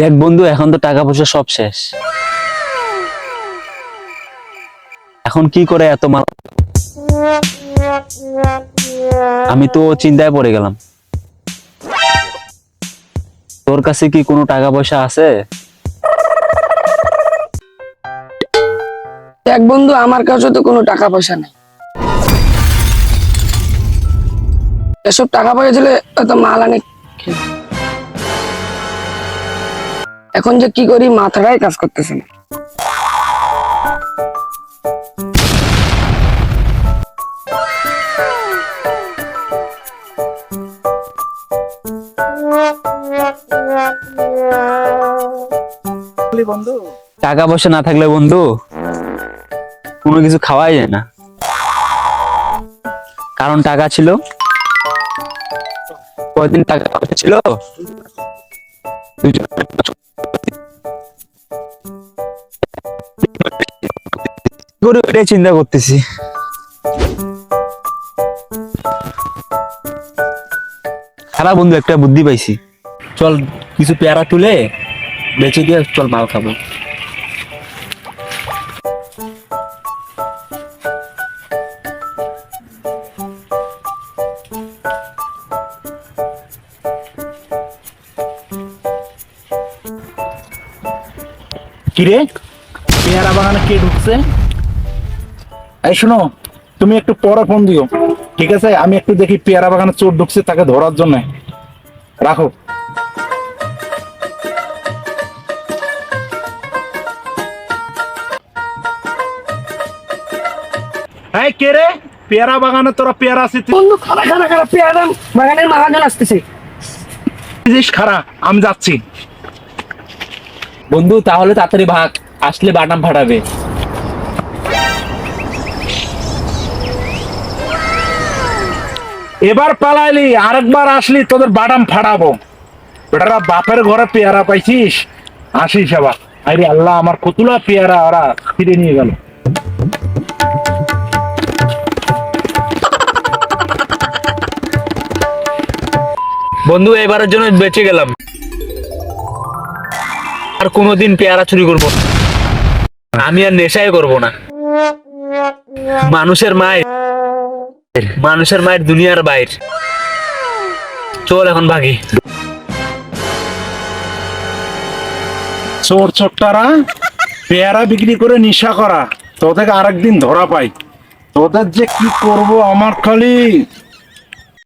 দেখ বন্ধু, এখন তো টাকা পয়সা সব শেষ। এখন কি করে এত মাল আমি তো চিন্তায় পড়ে গেলাম। তোর কাছে কি কোনো টাকা পয়সা আছে? দেখ বন্ধু, আমার কাছে তো কোনো টাকা পয়সা নেই। এসব টাকা পয়সা দিলে এত মাল আনে? এখন যে কি করি মাথাটাই কাজ করতেছে না। টাকা পয়সা না থাকলে বন্ধু কোনো কিছু খাওয়াই যায় না। কারণ টাকা ছিল কয়দিন টাকা পয়সা ছিল? দুইজন- করে ওইটাই চিন্তা করতেছি। খারাপ বন্ধু, একটা বুদ্ধি পাইছি। চল, কিছু পেয়ারা তুলে বেঁচে দিয়ে চল মাল খাব। কিরে? পেয়ারা বাগানে কে ঢুকছে? এই শোনো তুমি একটু পরে ফোন দিও ঠিক আছে? আমি একটু দেখি পেয়ারা বাগানে চোর ঢুকছে তাকে ধরার জন্য। রাখো। এই কে রে? পেয়ারা বাগানে তোরা পেয়ারা আসিস বন্ধু খারা খারা খারা পেয়ারা বাগানের মাহাজন আসতেছে। খারা আমি যাচ্ছি। বন্ধু তাহলে তাড়াতাড়ি ভাগ আসলে বাটাম ফাটাবে। এবার পালাইলি, আরেকবার আসলি, তোদের বাদাম ফাড়াবো বেটারা, বাপের ঘরে পেয়ারা পাইছিস? আসিস আবার আরে আল্লাহ, আমার কতুলা পেয়ারা ওরা ফিরে নিয়ে গেল। বন্ধু, এবারের জন্য বেঁচে গেলাম। আর কোনোদিন পেয়ারা চুরি করব না। আমি আর নেশাই করব না। মানুষের মায়ের মানুষের মায়ের, দুনিয়ার বাইর। চল এখন ভাগি চোর চোরটারা, পেয়ারা বিক্রি করে নিশা করা। তোদেরকে আরেকদিন ধরা পাই। তোদের যে কি করব আমার খালি?